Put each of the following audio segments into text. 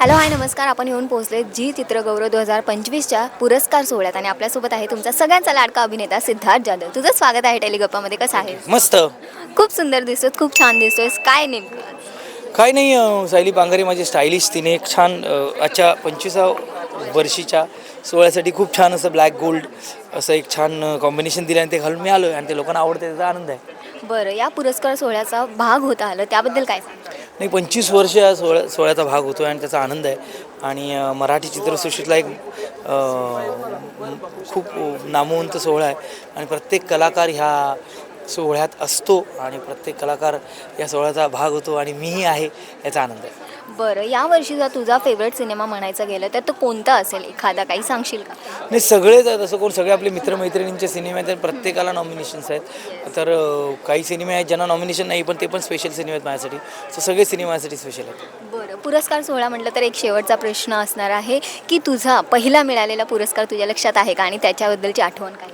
Hello hi नमस्कार. आपण येऊन पोहोचले जी चित्रगौरव दोन हजार पंचवीसच्या पुरस्कार सोहळ्यात आणि आपल्यासोबत आहे तुमचा सगळ्यांचा लाडका अभिनेता सिद्धार्थ जाधव. तुझं स्वागत आहे टेलिगप्पामध्ये कसं आहे? मस्त. खूप सुंदर दिसतोस खूप छान दिसतोस. काय नेमकं? काय नाही अं, सायली पांघरे माझी स्टायलिश. तिने एक छान अं, आजच्या पंचवीसा वर्षीच्या सोहळ्यासाठी खूप छान असं ब्लॅक गोल्ड असं एक छान कॉम्बिनेशन दिलं आणि ते घालून मी आलो आणि ते लोकांना आवडते त्याचा आनंद आहे. बरं या पुरस्कार सोहळ्याचा भाग होता आलं. त्याबद्दल काय नाही पंचवीस वर्ष या सोहळ्या सोहळ्याचा भाग होतो आणि त्याचा आनंद आहे. आणि मराठी चित्रसृष्टीतला एक खूप नामवंत सोहळा आहे. आणि प्रत्येक कलाकार ह्या सोहळ्यात असतो आणि प्रत्येक कलाकार या सोहळ्याचा भाग होतो आणि मीही आहे याचा आनंद आहे. बरं या वर्षीचा तुझा फेवरेट सिनेमा म्हणायचा गेलं तर तो कोणता असेल? एखादा काही सांगशील का? नाही सगळेच आहेत असं कोण सगळे आपले मित्रमैत्रिणींचे सिनेमे आहेत प्रत्येकाला नॉमिनेशन्स आहेत. तर काही सिनेमे आहेत ज्यांना नॉमिनेशन नाही पण ते पण स्पेशल सिनेमे आहेत माझ्यासाठी. सो सगळे सिनेमे माझ्यासाठी स्पेशल आहेत. बरं पुरस्कार सोहळा म्हटलं तर एक शेवटचा प्रश्न असणार आहे की तुझा पहिला मिळालेला पुरस्कार तुझ्या लक्षात आहे का? आणि त्याच्याबद्दलची आठवण काय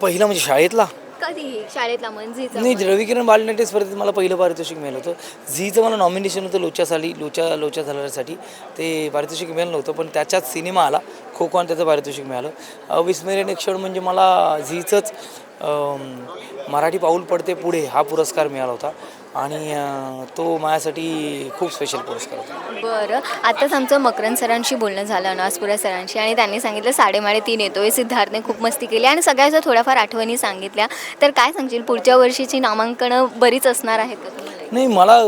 पहिला म्हणजे शाळेतला. कधी शाळेतला नाही रविकिरण बालनाट्य स्पर्धेत मला पहिलं पारितोषिक मिळालं होतं. झीचं मला नॉमिनेशन होतं लोच्यासाठी लोच्या लोच्या झाल्यासाठी ते पारितोषिक मिळालं नव्हतं पण त्याच्यात सिनेमा आला. खो खो आणि त्याचं पारितोषिक मिळालं. अविस्मरणीय क्षण म्हणजे मला झीचंच मराठी पाऊल पडते पुढे हा पुरस्कार मिळाला होता. आणि तो माझ्यासाठी खूप स्पेशल पुरस्कार होता. बरं. आताच आमचं मकरन सरांशी बोलणं झालं अनासपुरा सरांशी आणि त्यांनी सांगितलं साडेमाडे तीन येतोय सिद्धार्थने खूप मस्ती केली आणि सगळ्याच्या थोड्याफार आठवणी सांगितल्या. तर काय सांगशील पुढच्या वर्षीची नामांकनं बरीच असणार आहेत नाही मला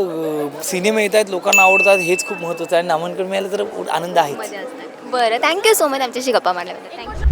सिनेमे येत आहेत लोकांना आवडतात हेच खूप महत्त्वाचं आहे. आणि नामांकन मिळालं तर आनंद असणार बरं थँक्यू सो मच आमच्याशी गप्पा मारल्याबद्दल. थँक्यू